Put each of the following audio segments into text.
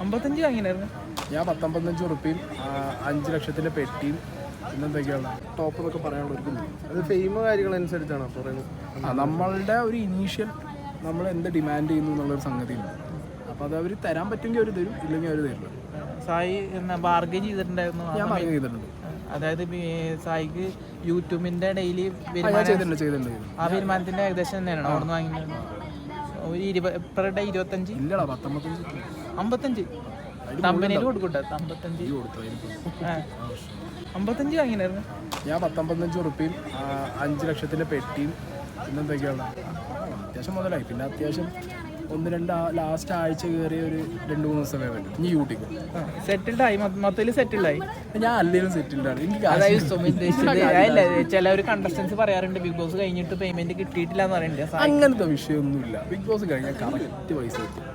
അമ്പത്തഞ്ച് വാങ്ങിനായിരുന്നു ഞാൻ പത്തൊമ്പത്തഞ്ച് ഉറുപ്പിയും അഞ്ച് ലക്ഷത്തിന്റെ പെട്ടിയും പിന്നെന്തൊക്കെയാണ് ടോപ്പ് എന്നൊക്കെ പറയാനുള്ള ഒരു അത് ഫെയിം കാര്യങ്ങളനുസരിച്ചാണോ പറയുന്നത്. ആ നമ്മളുടെ ഒരു ഇനീഷ്യൽ നമ്മൾ എന്ത് ഡിമാൻഡ് ചെയ്യുന്നു എന്നുള്ളൊരു സംഗതിയുണ്ട് അപ്പോൾ അത് അവർ തരാൻ പറ്റുമെങ്കിൽ അവർ തരും ഇല്ലെങ്കിൽ അവർ തരില്ല. സായി എന്നാ ബാർഗൻ ചെയ്തിട്ടുണ്ടായിരുന്നു ഞാൻ ബാർഗൻ ചെയ്തിട്ടുണ്ട്. അതായത് സായിക്ക് യൂട്യൂബിന്റെ ഡെയിലി ആ, വരുമാനം വരുമാനത്തിന്റെ ഏകദേശം തന്നെയാണ്. അവിടെ നിന്ന് വാങ്ങിയത് ഒരു ഇരുപത് പെർ ഡേ ഇരുപത്തഞ്ച്? ഇല്ലടാ പത്തൊമ്പത്തഞ്ച്. അമ്പത്തഞ്ച്. കമ്പനിയിൽ കൊടുക്കട്ടെ അമ്പത്തഞ്ച്. ഈ കൊടുത്തു അതിന് ആ. അമ്പത്തഞ്ച് വാങ്ങിനായിരുന്നു. ഞാൻ പത്തൊമ്പത്തഞ്ച് ഉറുപ്പിയും അഞ്ച് ലക്ഷത്തിന്റെ പെട്ടിയും പിന്നെന്തൊക്കെയാണ് അത്യാവശ്യം മുതലായി. പിന്നെ അത്യാവശ്യം ഒന്ന് രണ്ട് ലാസ്റ്റ് ആഴ്ച കയറിയ ഒരു രണ്ട് മൂന്ന് ദിവസം പറ്റും ഇനി യൂട്ടിക്ക് സെറ്റിൽഡ് ആയി. മൊത്തത്തിൽ സെറ്റിൽഡ് ആയി. ഞാൻ അല്ലെങ്കിലും സെറ്റിൽഡ് ആണ്. അതായത് സുമി ഉദ്ദേശിച്ചത് ചില ഒരു കണ്ടസ്റ്റൻസ് പറയാറുണ്ട് ബിഗ് ബോസ് കഴിഞ്ഞിട്ട് പേയ്മെന്റ് കിട്ടിയിട്ടില്ല എന്ന് പറയുന്നുണ്ട്. അങ്ങനത്തെ വിഷയമൊന്നുമില്ല. ബിഗ് ബോസ് കഴിഞ്ഞാൽ കറക്റ്റ് പൈസ കിട്ടും.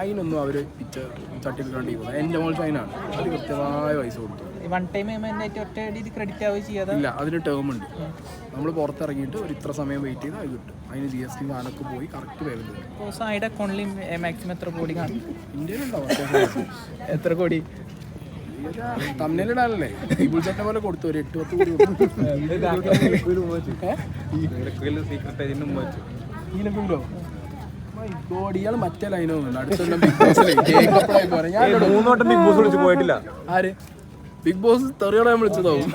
അതിനൊന്നും അവർ പിക്ചർ സർട്ടിഫിക്കറ്റ് എന്റെ മോൾ ഫൈനാണ് അത് കൃത്യമായ പൈസ കൊടുത്തു. വൺ ടൈം പേയ്മെന്റ് ഒറ്റ അടി ക്രെഡിറ്റ് ആവുകയും ചെയ്യാതെ? ഇല്ല അതിന് ടേം ഉണ്ട്. നമ്മൾ പുറത്തിറങ്ങിയിട്ട് ഒരു ഇത്ര സമയം വെയിറ്റ് ചെയ്താൽ അത് കിട്ടും. അതിന് ജി എസ് ടി വാനൊക്കെ പോയി കറക്റ്റ് പേയ്മെന്റ് കിട്ടും. ഇപ്പോൾ സായിയുടെ അക്കൗണ്ടിൽ മാക്സിമം എത്ര കോടി കാണും? ഇന്ത്യയിലുണ്ടാവും എത്ര കോടി? തമ്മിലിടാനല്ലേ ടേബിൾ സെറ്റ് പോലെ കൊടുത്തു ഒരു എട്ട് പത്ത് കോടി ഇയാൾ മറ്റേ ലൈനോ അടുത്തൊന്നും ബിഗ് ബോസ്. മൂന്നോട്ടം ബിഗ് ബോസ് വിളിച്ച് പോയിട്ടില്ല. ആര്? ബിഗ് ബോസ് തെറിയോടെ വിളിച്ചതാവും.